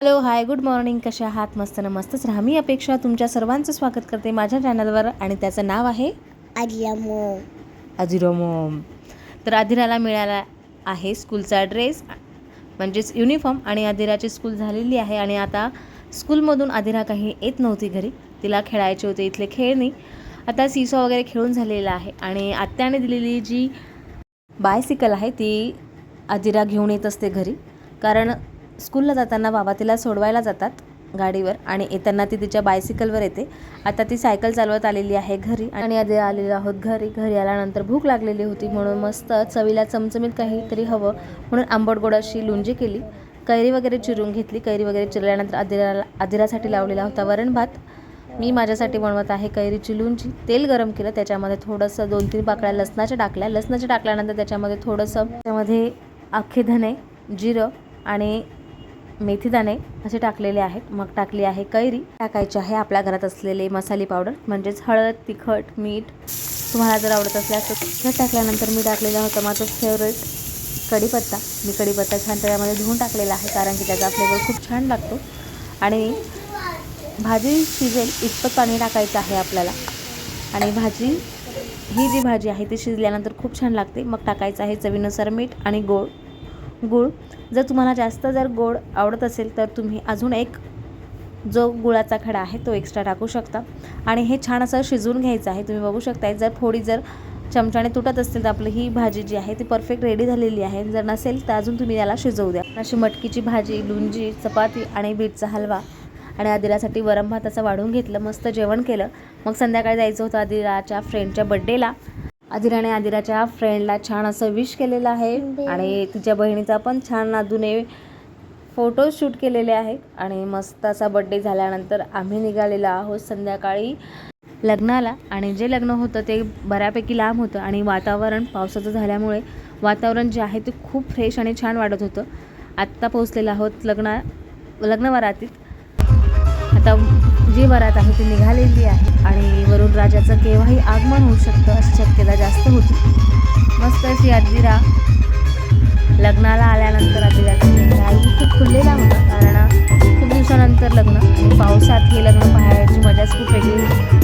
Hello hi good morning कशा आहात? मस्त ना मस्तच राहा मी अपेक्षा तुमच्या सर्वांचं स्वागत करते माझ्या चॅनलवर आणि त्याचं नाव आहे? आर्यमो अजिरोमोम तर अधिराला मिळाला आहे स्कूलचा ड्रेस म्हणजेच युनिफॉर्म आणि अधिराची स्कूल झालेली आहे आणि आता स्कूलमधून अधिरा काही येत नव्हती घरी. तिला खेळायचे होते इथले खेळणी आता सीसो वगैरे खेळून झालेला आहे आणि आत्याने दिलेली जी बायसिकल आहे ती अधिरा घेऊन येत असते घरी. कारण स्कूलला जाताना बाबा तिला सोडवायला जातात गाडीवर आणि येताना ती तिच्या बायसिकलवर येते. आता ती सायकल चालवत आलेली आहे घरी आणि आधी आलेलो आहोत घरी. घरी आल्यानंतर भूक लागलेली होती म्हणून मस्त चवीला चमचमीत काहीतरी हवं म्हणून आंबट गोड अशी लुंजी केली. कैरी वगैरे चिरून घेतली. कैरी वगैरे चिरल्यानंतर अधिराला अधिरासाठी लावलेला होता वरण भात. मी माझ्यासाठी बनवत आहे कैरीची लुंजी. तेल गरम केलं. त्याच्यामध्ये थोडंसं दोन तीन पाकळ्या लसणाच्या टाकल्या. लसणाच्या टाकल्यानंतर त्याच्यामध्ये थोडंसं त्यामध्ये अख्खे धने जिरं आणि मेथीदाणे असे टाकलेले आहेत. मग टाकली आहे कैरी. टाकायची आहे आपल्या घरात असलेले मसाले पावडर म्हणजेच हळद तिखट मीठ. तुम्हाला जर आवडत असल्यास तर टाकल्यानंतर मी टाकलेलं होतं माझं फेवरेट कढीपत्ता. मी कढीपत्ता छान त्याच्यामध्ये धुवून टाकलेला आहे कारण की त्याचा फ्लेवर खूप छान लागतो. आणि भाजी शिजेल इतपत पाणी टाकायचं आहे आपल्याला. आणि भाजी ही जी भाजी आहे ती शिजल्यानंतर खूप छान लागते. मग टाकायचं आहे चवीनुसार मीठ आणि गोड. गूळ. जर तुम्हाला जास्त जर गोड आवडत असेल तर तुम्ही अजून एक जो गुळाचा खडा आहे तो एक्स्ट्रा टाकू शकता. आणि हे छान असं शिजवून घ्यायचं आहे. तुम्ही बघू शकताय जर थोडी जर चमच्याने तुटत असतील तर आपली ही भाजी जी आहे ती परफेक्ट रेडी झालेली आहे. जर नसेल तर अजून तुम्ही याला शिजवू द्या. अशी मटकीची भाजी लुंजी चपाती आणि बीटचा हलवा आणि आदिलासाठी वरम भात असं वाढून घेतलं मस्त जेवण केलं. मग संध्याकाळी जायचं होतं आदिलाच्या फ्रेंडच्या बड्डेला आदिराने आदिराच्या फ्रेंडला छान असं विश केलेलं आहे. आणि तिच्या बहिणीचा पण छान नादूने फोटो शूट केलेले आहेत. आणि मस्त असा बड्डे झाल्यानंतर आम्ही निघालेलो आहोत संध्याकाळी लग्नाला. आणि जे लग्न होतं ते बऱ्यापैकी लांब होतं. आणि वातावरण पावसाचं झाल्यामुळे वातावरण जे आहे ते खूप फ्रेश आणि छान वाटत होतं. आत्ता पोहोचलेलो आहोत लग्ना लग्न वरातीत आता जी वरात आहे ती निघालेली आहे आणि वरुण राजाचं केव्हाही आगमन होऊ शकतं अशी शक्यता जास्त होती. मस्त अशी आदिरा लग्नाला आल्यानंतर आदिराचा खूप खुललेला होता. कारण खूप दिवसानंतर लग्न आणि पावसात हे लग्न पाहायची मजाच खूप वेगळी होती.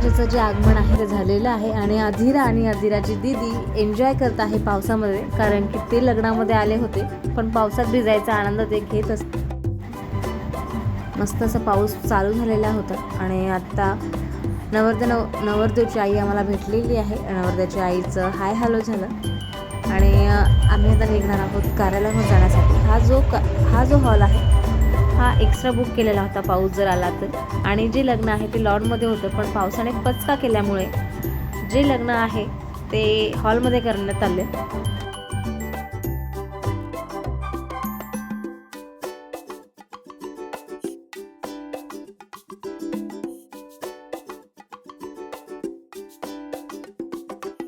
वरुण राजाचं जे आगमन आहे ते झालेलं आहे आणि अधिरा आणि अधिराची दीदी एन्जॉय करत आहे पावसामध्ये कारण की ते लग्नामध्ये आले होते पण पावसात भिजायचा आनंद ते घेत असते मस्त असा पाऊस चालू झालेला होता आणि आत्ता नवरदेव नव नवरदेवची आई आम्हाला भेटलेली आहे. नवरदेवच्या आईचं हाय हॅलो झालं. आणि आम्ही आता निघणार आहोत कार्यालयामध्ये जाण्यासाठी. हा जो का हा जो हॉल आहे हा एक्स्ट्रा बुक केलेला होता पाऊस जर आला तर. आणि जे लग्न आहे ते लॉनमध्ये होतं पण पावसाने पचका केल्यामुळे जे लग्न आहे ते हॉलमध्ये करण्यात आले.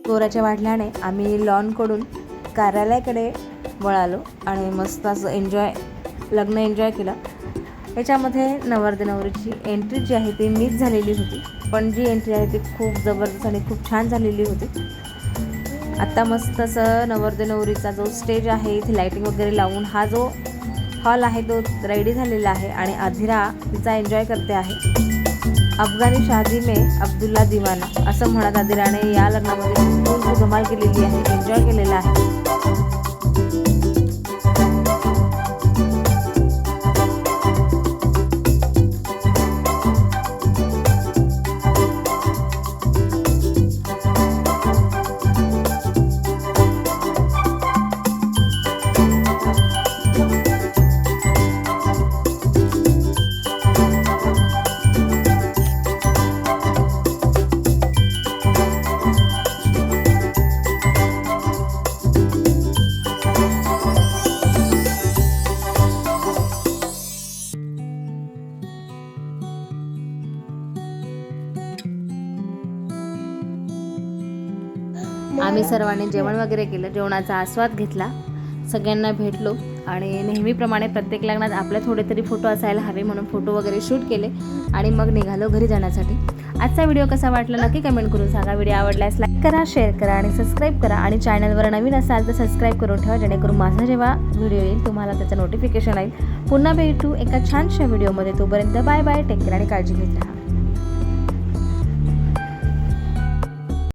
चोराच्या वाढल्याने आम्ही लॉनकडून कार्यालयाकडे वळालो आणि मस्त असं एन्जॉय लग्न एन्जॉय केलं. याच्यामध्ये नवरदे नवरीची एंट्री जी आहे ती मिस झालेली होती. पण जी एंट्री आहे ती खूप जबरदस्त आणि खूप छान झालेली होती. आत्ता मस्त असं नवरदे नवरीचा जो स्टेज आहे इथे लाईटिंग वगैरे लावून हा जो हॉल आहे तो रेडी झालेला आहे आणि अधिरा तिचा एन्जॉय करते आहे. अफगाणी शादी मे अब्दुल्ला दिवाना असं म्हणत अधिराने या लग्नामध्ये खूप धमाल केलेली आहे एन्जॉय केलेला आहे. आम्ही सर्वांनी जेवण वगैरे केलं जेवणाचा आस्वाद घेतला. सगळ्यांना भेटलो आणि नेहमीप्रमाणे प्रत्येक लग्नात आपले थोडे तरी फोटो असायला हवे म्हणून फोटो वगैरे शूट केले आणि मग निघालो घरी जाण्यासाठी. आजचा व्हिडिओ कसा वाटला नक्की कमेंट करून सांगा. व्हिडिओ आवडल्यास लाईक करा शेअर करा आणि सबस्क्राईब करा. आणि चॅनलवर नवीन असाल तर सबस्क्राईब करून ठेवा जेणेकरून माझा जेव्हा व्हिडिओ येईल तुम्हाला त्याचं नोटिफिकेशन येईल. पुन्हा भेटू एका छानशा व्हिडिओमध्ये. तोपर्यंत बाय बाय टेक केअर आणि काळजी घेत राहा.